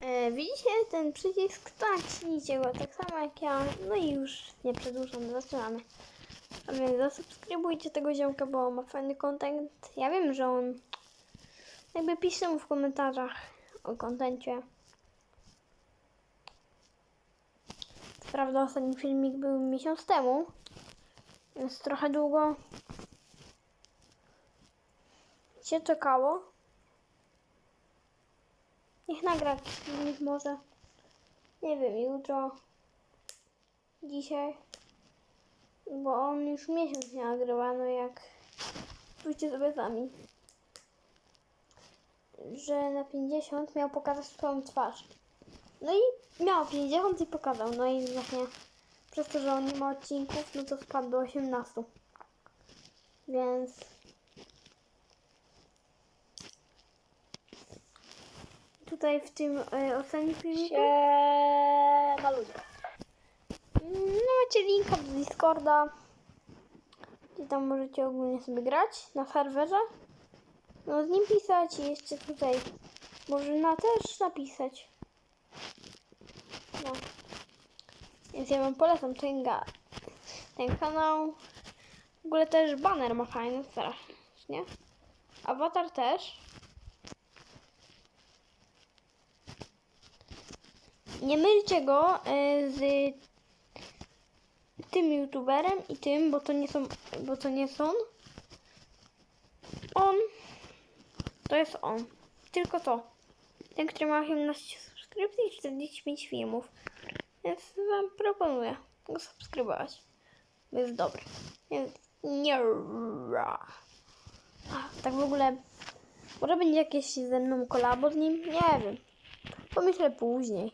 E, widzicie ten przycisk? Naciśnijcie go tak samo jak ja. No i już nie przedłużam, zaczynamy. A więc zasubskrybujcie tego ziomka, bo ma fajny content. Ja wiem, że on jakby pisze mu w komentarzach o kontencie. Prawda, ostatni filmik był miesiąc temu, więc trochę długo się czekało. Niech nagra filmik może. Nie wiem, jutro. Dzisiaj. Bo on już miesiąc nie nagrywa, no jak pójdzie sobie sami. Że na 50 miał pokazać swoją twarz. No i miał 50 i pokazał. No i właśnie przez to, że on nie ma odcinków, no to spadł do 18. Więc tutaj w tym y, ostatnim filmiku Siema ludzie. no, macie linka do Discorda. Gdzie tam możecie ogólnie sobie grać na serwerze. No z nim pisać i jeszcze tutaj można też napisać. No. Więc ja wam polecam ten, ten kanał. W ogóle też banner ma fajny strasznie. Awatar też. Nie mylcie go y, z tym youtuberem i tym, bo to nie są, bo to nie są. On to jest on. Tylko to. Ten, który ma 18 subskrypcji i 45 filmów. Więc wam proponuję go subskrybować. Bo jest dobry. Więc nie. Tak w ogóle. Może będzie jakieś ze mną kolabo z nim? Nie wiem. Pomyślę później.